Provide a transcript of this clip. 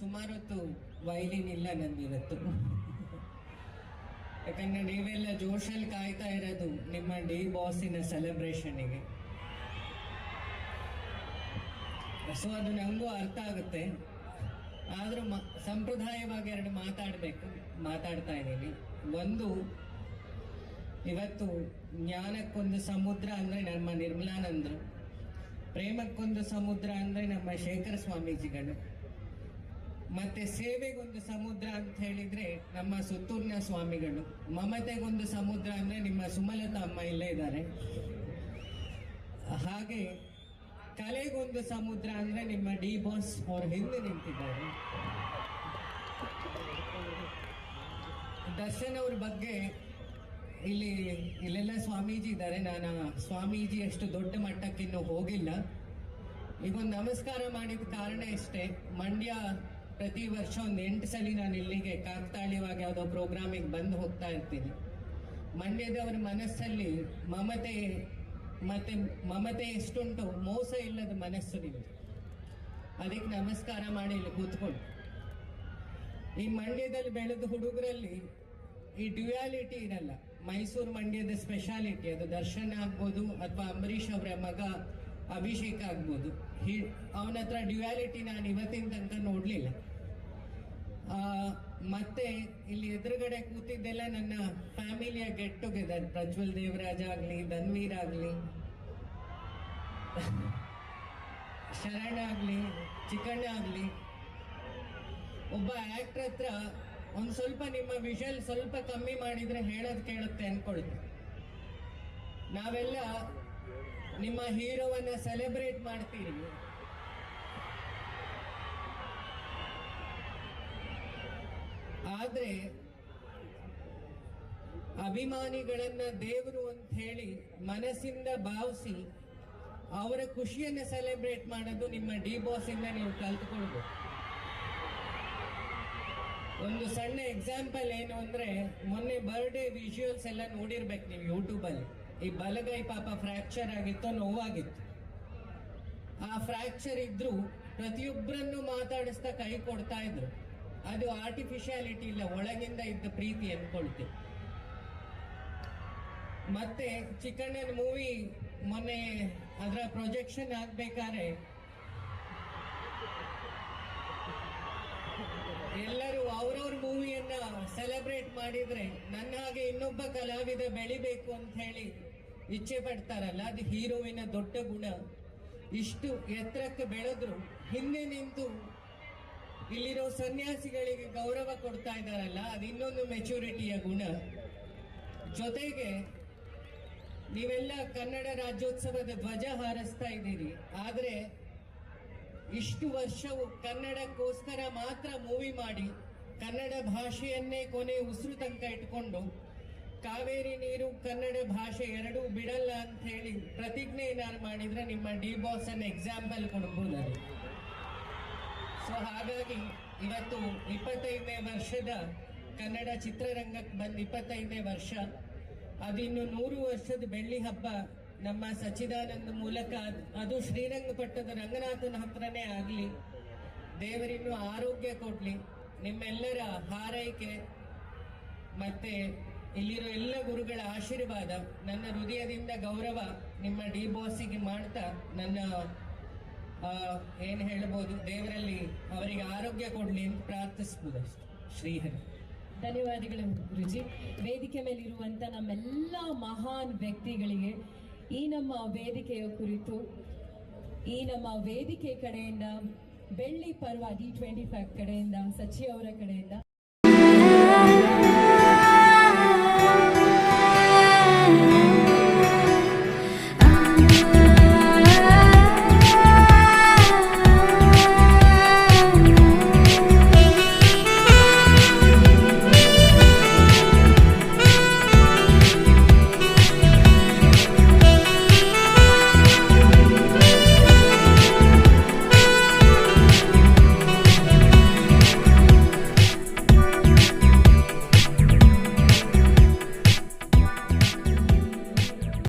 ಸುಮಾರು ಹೊತ್ತು ವೈಲಿನ್ ಇಲ್ಲ ನಂದಿವತ್ತು ಯಾಕಂದ್ರೆ ನೀವೆಲ್ಲ ಜೋಶಲ್ಲಿ ಕಾಯ್ತಾ ಇರೋದು ನಿಮ್ಮ ಡಿ ಬಾಸಿನ ಸೆಲೆಬ್ರೇಷನ್ಗೆ ಸೊ ಅದು ನಂಗೂ ಅರ್ಥ ಆಗುತ್ತೆ. ಆದರೂ ಸಂಪ್ರದಾಯವಾಗಿ ಎರಡು ಮಾತಾಡಬೇಕು, ಮಾತಾಡ್ತಾ ಇದ್ದೀನಿ. ಒಂದು, ಇವತ್ತು ಜ್ಞಾನಕ್ಕೊಂದು ಸಮುದ್ರ ಅಂದ್ರೆ ನಮ್ಮ ನಿರ್ಮಲಾನಂದರು. ಪ್ರೇಮಕ್ಕೊಂದು ಸಮುದ್ರ ಅಂದ್ರೆ ನಮ್ಮ ಶೇಖರ ಸ್ವಾಮೀಜಿಗಳು. ಮತ್ತೆ ಸೇವೆಗೊಂದು ಸಮುದ್ರ ಅಂತ ಹೇಳಿದ್ರೆ ನಮ್ಮ ಸುತ್ತೂರಿನ ಸ್ವಾಮಿಗಳು. ಮಮತೆಗೊಂದು ಸಮುದ್ರ ಅಂದ್ರೆ ನಿಮ್ಮ ಸುಮಲತಾ ಅಮ್ಮ ಇಲ್ಲೇ ಇದ್ದಾರೆ. ಹಾಗೆ ಕಲೆಗೊಂದು ಸಮುದ್ರ ಅಂದ್ರೆ ನಿಮ್ಮ ಡಿ ಬಾಸ್ ಅವ್ರ ಹಿಂದೆ ನಿಂತಿದ್ದಾರೆ. ದರ್ಶನ್ ಅವ್ರ ಬಗ್ಗೆ ಇಲ್ಲಿ ಇಲ್ಲೆಲ್ಲ ಸ್ವಾಮೀಜಿ ಇದ್ದಾರೆ. ನಾನು ಸ್ವಾಮೀಜಿ ಅಷ್ಟು ದೊಡ್ಡ ಮಟ್ಟಕ್ಕಿನ್ನೂ ಹೋಗಿಲ್ಲ. ಈಗ ನಮಸ್ಕಾರ ಮಾಡಿದ ಕಾರಣ ಇಷ್ಟೇ ಮಂಡ್ಯ ಪ್ರತಿ ವರ್ಷ ಒಂದು ಎಂಟು ಸಲ ನಾನು ಇಲ್ಲಿಗೆ ಕಾಕ್ತಾಳೀಯವಾಗಿ ಯಾವುದೋ ಪ್ರೋಗ್ರಾಮಿಗೆ ಬಂದು ಹೋಗ್ತಾ ಇರ್ತೀನಿ. ಮಂಡ್ಯದವರ ಮನಸ್ಸಲ್ಲಿ ಮಮತೆ, ಮತ್ತೆ ಮಮತೆ ಎಷ್ಟುಂಟು ಮೋಸ ಇಲ್ಲದ ಮನಸ್ಸು ನಿಮಗೆ ಅದಕ್ಕೆ ನಮಸ್ಕಾರ ಮಾಡಿ ಇಲ್ಲಿ ಕೂತ್ಕೊಂಡು. ಈ ಮಂಡ್ಯದಲ್ಲಿ ಬೆಳೆದ ಹುಡುಗರಲ್ಲಿ ಈ ಡ್ಯುಯಾಲಿಟಿ ಇರಲ್ಲ. ಮೈಸೂರು ಮಂಡ್ಯದ ಸ್ಪೆಷಾಲಿಟಿ, ಅದು ದರ್ಶನ್ ಆಗ್ಬೋದು, ಅಥವಾ ಅಂಬರೀಷ್ ಅವರ ಮಗ ಅಭಿಷೇಕ್ ಆಗ್ಬೋದು. ಅವನ ಹತ್ರ ಡ್ಯುಯಾಲಿಟಿ ನಾನು ಇವತ್ತಿನ ತನಕ ನೋಡ್ಲಿಲ್ಲ. ಮತ್ತೆ ಇಲ್ಲಿ ಎದುರುಗಡೆ ಕೂತಿದ್ದೆಲ್ಲ ನನ್ನ ಫ್ಯಾಮಿಲಿಯ ಗೆಟ್ ಟುಗೆದರ್ ಪ್ರಜ್ವಲ್ ದೇವರಾಜ್ ಆಗ್ಲಿ, ಧನ್ವೀರ್ ಆಗ್ಲಿ, ಶರಣ ಆಗ್ಲಿ, ಚಿಕ್ಕಣ್ಣ ಆಗ್ಲಿ, ಒಬ್ಬ ಆಕ್ಟರ್ ಹತ್ರ ಒಂದ್ ಸ್ವಲ್ಪ ನಿಮ್ಮ ವಿಷಲ್ ಸ್ವಲ್ಪ ಕಮ್ಮಿ ಮಾಡಿದ್ರೆ ಹೇಳೋದ್ ಕೇಳುತ್ತೆ ಅನ್ಕೊಳ್ತೀನಿ. ನಾವೆಲ್ಲ ನಿಮ್ಮ ಹೀರೋವನ್ನ ಸೆಲೆಬ್ರೇಟ್ ಮಾಡ್ತೀರಿ? ಆದ್ರೆ ಅಭಿಮಾನಿಗಳನ್ನ ದೇವರು ಅಂತ ಹೇಳಿ ಮನಸ್ಸಿಂದ ಭಾವಿಸಿ ಅವರ ಖುಷಿಯನ್ನ ಸೆಲೆಬ್ರೇಟ್ ಮಾಡೋದು ನಿಮ್ಮ ಡಿ ಬಾಸ್ ಇಂದ ನೀವು ಕಲ್ತ್ಕೊಳ್ಬೇಕು. ಒಂದು ಸಣ್ಣ ಎಕ್ಸಾಂಪಲ್ ಏನು ಅಂದ್ರೆ ಮೊನ್ನೆ ಬರ್ಡೇ ವಿಜುವಲ್ಸ್ ಎಲ್ಲ ನೋಡಿರ್ಬೇಕು ನೀವು ಯೂಟ್ಯೂಬ್ ಅಲ್ಲಿ. ಈ ಬಲಗೈ ಪಾಪ ಫ್ರಾಕ್ಚರ್ ಆಗಿತ್ತು, ನೋವಾಗಿತ್ತು. ಆ ಫ್ರಾಕ್ಚರ್ ಇದ್ರು ಪ್ರತಿಯೊಬ್ಬರನ್ನು ಮಾತಾಡಿಸ್ತಾ ಕೈ ಕೊಡ್ತಾ ಇದ್ರು. ಅದು ಆರ್ಟಿಫಿಷಿಯಾಲಿಟಿ ಇಲ್ಲ, ಒಳಗಿಂದ ಇದ್ದ ಪ್ರೀತಿ ಅನ್ಕೊಳ್ತೀವಿ ಮತ್ತೆ ಚಿಕ್ಕಣ್ಣನ ಮೂವಿ ಮೊನ್ನೆ ಅದರ ಪ್ರೊಜೆಕ್ಷನ್ ಆಗ್ಬೇಕಾದ್ರೆ ಎಲ್ಲರೂ ಅವ್ರವ್ರ ಮೂವಿಯನ್ನ ಸೆಲೆಬ್ರೇಟ್ ಮಾಡಿದ್ರೆ ನನ್ನ ಹಾಗೆ ಇನ್ನೊಬ್ಬ ಕಲಾವಿದ ಬೆಳಿಬೇಕು ಅಂತ ಹೇಳಿ ಇಚ್ಛೆ ಪಡ್ತಾರಲ್ಲ, ಅದು ಹೀರೋವಿನ ದೊಡ್ಡ ಗುಣ. ಇಷ್ಟು ಎತ್ತರಕ್ಕೆ ಬೆಳೆದ್ರು, ಹಿಂದೆ ನಿಂತು ಇಲ್ಲಿರೋ ಸನ್ಯಾಸಿಗಳಿಗೆ ಗೌರವ ಕೊಡ್ತಾ ಇದ್ದಾರಲ್ಲ, ಅದು ಇನ್ನೊಂದು ಮೆಚುರಿಟಿಯ ಗುಣ. ಜೊತೆಗೆ, ನೀವೆಲ್ಲ ಕನ್ನಡ ರಾಜ್ಯೋತ್ಸವದ ಧ್ವಜ ಹಾರಿಸ್ತಾ ಇದ್ದೀರಿ. ಆದರೆ, ಇಷ್ಟು ವರ್ಷವು ಕನ್ನಡಕ್ಕೋಸ್ಕರ ಮಾತ್ರ ಮೂವಿ ಮಾಡಿ, ಕನ್ನಡ ಭಾಷೆಯನ್ನೇ ಕೊನೆ ಉಸಿರು ತನಕ ಇಟ್ಕೊಂಡು ಕಾವೇರಿ ನೀರು ಕನ್ನಡ ಭಾಷೆ ಎರಡೂ ಬಿಡಲ್ಲ ಅಂತ ಹೇಳಿ ಪ್ರತಿಜ್ಞೆ ಏನಾರು ಮಾಡಿದ್ರೆ ನಿಮ್ಮ ಡಿ ಬಾಸ್ ಅನ್ನ ಎಕ್ಸಾಂಪಲ್ ಕೊಡ್ಬೋದು ಅದು. ಸೊ ಹಾಗಾಗಿ ಇವತ್ತು ಇಪ್ಪತ್ತೈದನೇ ವರ್ಷದ ಕನ್ನಡ ಚಿತ್ರರಂಗಕ್ಕೆ ಬಂದ ಇಪ್ಪತ್ತೈದನೇ ವರ್ಷ. ಅದಿನ್ನು ನೂರು ವರ್ಷದ ಬೆಳ್ಳಿ ಹಬ್ಬ ನಮ್ಮ ಸಚ್ಚಿದಾನಂದ ಮೂಲಕ. ಅದು ಶ್ರೀರಂಗಪಟ್ಟದ ರಂಗನಾಥನ ಹತ್ರನೇ ಆಗಲಿ, ದೇವರಿನ್ನು ಆರೋಗ್ಯ ಕೊಡಲಿ, ನಿಮ್ಮೆಲ್ಲರ ಹಾರೈಕೆ ಮತ್ತೆ ಇಲ್ಲಿರೋ ಎಲ್ಲ ಗುರುಗಳ ಆಶೀರ್ವಾದ ನನ್ನ ಹೃದಯದಿಂದ ಗೌರವ ನಿಮ್ಮ ಡಿ ಬಾಸಿಗೆ ಮಾಡ್ತಾ ನನ್ನ ಏನು ಹೇಳ್ಬೋದು, ದೇವರಲ್ಲಿ ಅವರಿಗೆ ಆರೋಗ್ಯ ಕೊಡ್ಲಿ ಅಂತ ಪ್ರಾರ್ಥಿಸ್ಬೋದು ಅಷ್ಟೆ. ಶ್ರೀಹರಿ. ಧನ್ಯವಾದಗಳು ಗುರುಜಿ. ವೇದಿಕೆ ಮೇಲೆ ಇರುವಂತ ನಮ್ಮೆಲ್ಲ ಮಹಾನ್ ವ್ಯಕ್ತಿಗಳಿಗೆ ಈ ನಮ್ಮ ವೇದಿಕೆಯ ಕುರಿತು, ಈ ನಮ್ಮ ವೇದಿಕೆ ಕಡೆಯಿಂದ, ಬೆಳ್ಳಿ ಪರ್ವ ಡಿ ಟ್ವೆಂಟಿ ಫೈವ್ ಕಡೆಯಿಂದ ಸಚಿವರ ಕಡೆಯಿಂದ